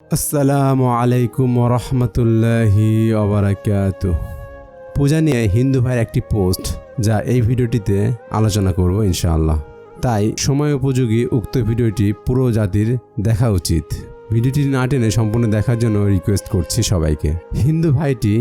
আসসালামু আলাইকুম রহমতুল্লাহি পূজা নিয়ে হিন্দু ভাইয়ের একটি পোস্ট যা এই ভিডিওটিতে আলোচনা করব ইনশাআল্লাহ। তাই সময় উপযোগী উক্ত ভিডিওটি পুরো জাতির দেখা উচিত। ভিডিওটি না টেনে সম্পূর্ণ দেখার জন্য রিকোয়েস্ট করছি সবাইকে। হিন্দু ভাইটি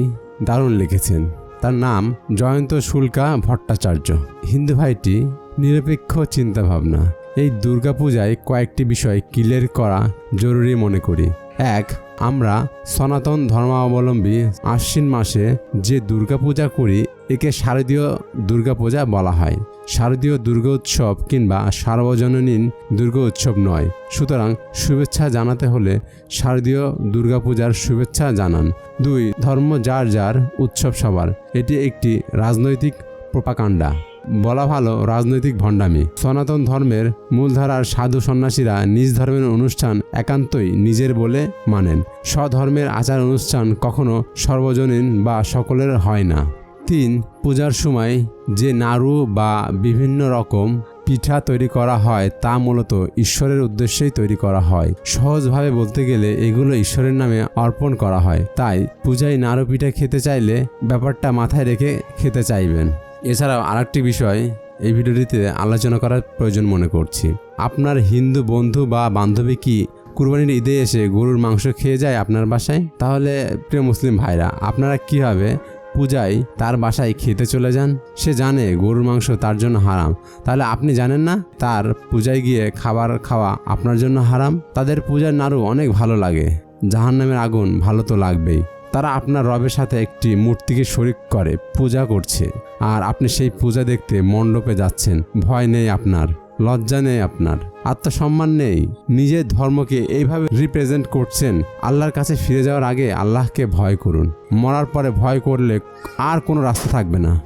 দারুণ লিখেছেন। তার নাম জয়ন্ত শুল্কা ভট্টাচার্য। হিন্দু ভাইটি নিরপেক্ষ চিন্তাভাবনা। এই দুর্গাপূজায় কয়েকটি বিষয় ক্লিয়ার করা জরুরি মনে করি। এক, আমরা সনাতন ধর্মাবলম্বী আশ্বিন মাসে যে দুর্গাপূজা করি, একে শারদীয় দুর্গাপূজা বলা হয়। শারদীয় দুর্গা উৎসব কিংবা সার্বজনীন দুর্গা উৎসব নয়। সুতরাং শুভেচ্ছা জানাতে হলে শারদীয় দুর্গাপূজার শুভেচ্ছা জানান। দুই, ধর্ম যার যার উৎসব সবার। এটি একটি রাজনৈতিক প্রোপাকাণ্ডা। বলা ভালো রাজনৈতিক ভণ্ডামি। সনাতন ধর্মের মূলধারার সাধু সন্ন্যাসীরা নিজ ধর্মের অনুষ্ঠান একান্তই নিজের বলে মানেন। স্বধর্মের আচার অনুষ্ঠান কখনো সর্বজনীন বা সকলের হয় না। তিন, পূজার সময় যে নাড়ু বা বিভিন্ন রকম পিঠা তৈরি করা হয় তা মূলত ঈশ্বরের উদ্দেশ্যেই তৈরি করা হয়। সহজভাবে বলতে গেলে এগুলো ঈশ্বরের নামে অর্পণ করা হয়। তাই পূজায় নাড়ু পিঠা খেতে চাইলে ব্যাপারটা মাথায় রেখে খেতে চাইবেন। এছাড়াও আরেকটি বিষয়, এই ভিডিওটিতে আলোচনা করার প্রয়োজন মনে করছি। আপনার হিন্দু বন্ধু বা বান্ধবী কি কুরবানির ঈদে এসে গরুর মাংস খেয়ে যায় আপনার বাসায়? তাহলে প্রিয় মুসলিম ভাইরা, আপনারা কীভাবে পূজায় তার বাসায় খেতে চলে যান? সে জানে গরুর মাংস তার জন্য হারাম। তাহলে আপনি জানেন না, তার পূজায় গিয়ে খাবার খাওয়া আপনার জন্য হারাম? তাদের পূজার নাড়ু অনেক ভালো লাগে। জাহান্নামের আগুন ভালো তো লাগবেই। তারা আপনার রবের সাথে একটি মূর্তিকে শরিক করে, পূজা করছে। আর আপনি সেই পূজা দেখতে মণ্ডপে যাচ্ছেন। ভয় নেই আপনার, লজ্জা নেই আপনার, আত্মসম্মান নেই। নিজের ধর্মকে এইভাবে রিপ্রেজেন্ট করছেন, আল্লাহর কাছে ফিরে যাওয়ার আগে আল্লাহকে ভয় করুন। মরার পরে ভয় করলে আর কোনো রাস্তা থাকবে না।